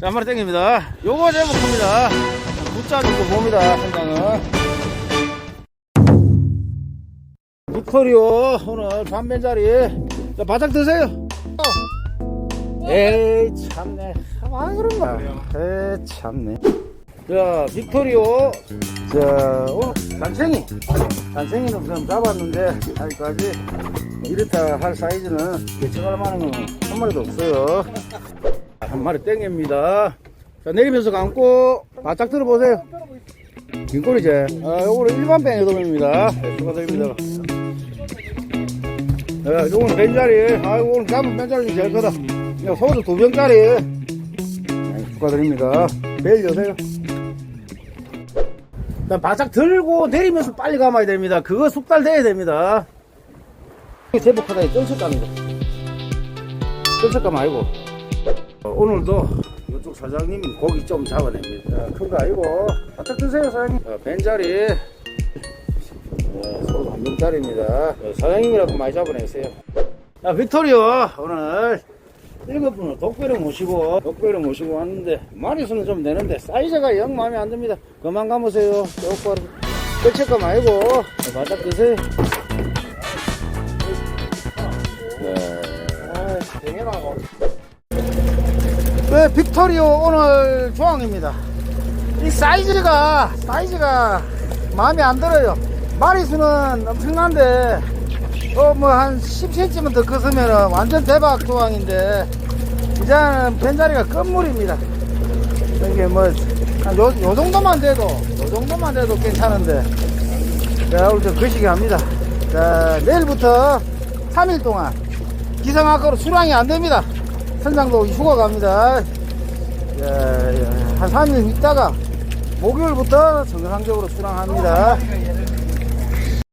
자, 한 마리 땡깁니다. 요거 제목 큽니다. 붙자 정도 봅니다, 선장은. 미코리오, 오늘 반변자리. 자, 바닥 드세요. 에이, 참네. 아, 그런가. 에이, 참네. 자, 빅토리오. 자, 오늘 단생이. 단생이는 그럼 잡았는데, 아직까지 이렇다 할 사이즈는 예측할 만한 건 한 마리도 없어요. 한 마리 땡깁니다. 자, 내리면서 감고 바짝 들어보세요. 긴꼬리제. 아, 요거는 일반 뱅 해돔입니다. 네, 축하드립니다. 네, 요거는 벤자리. 아, 요거는 잡은 중에 제일 크다. 야, 소주 두 병짜리. 네, 축하드립니다. 매일 여세요. 자, 바짝 들고 내리면서 빨리 감아야 됩니다. 그거 숙달돼야 됩니다. 제복 하다에 쩔척감이다. 쩔척감 아니고. 어, 오늘도 이쪽 사장님이 고기 좀 잡아냅니다. 큰거 아니고 바짝 드세요 사장님. 어, 벤자리 어, 서로 한 병짜리입니다. 어, 사장님이라도 많이 잡아내세요. 자 빅토리오 오늘 일곱 분을 독배를 모시고 독배를 모시고 왔는데 마리수는 좀 되는데 사이즈가 영 마음에 안 듭니다. 그만 감으세요. 똑바로 아니고 어, 바짝 드세요. 네. 아. 네, 빅토리오 오늘 조항입니다. 이 사이즈가, 사이즈가 마음에 안 들어요. 마리수는 엄청난데, 어, 뭐, 한 10cm만 더 컸으면 완전 대박 조항인데, 이제는 벤자리가 끝물입니다. 이게 뭐, 한 요, 요 정도만 돼도, 요 정도만 돼도 괜찮은데, 자, 오늘 저 거시기 합니다. 자, 내일부터 3일 동안 기상학과로 수량이 안 됩니다. 선장도 휴가 갑니다. 예, 예, 한 3일 있다가 목요일부터 정상적으로 수량합니다.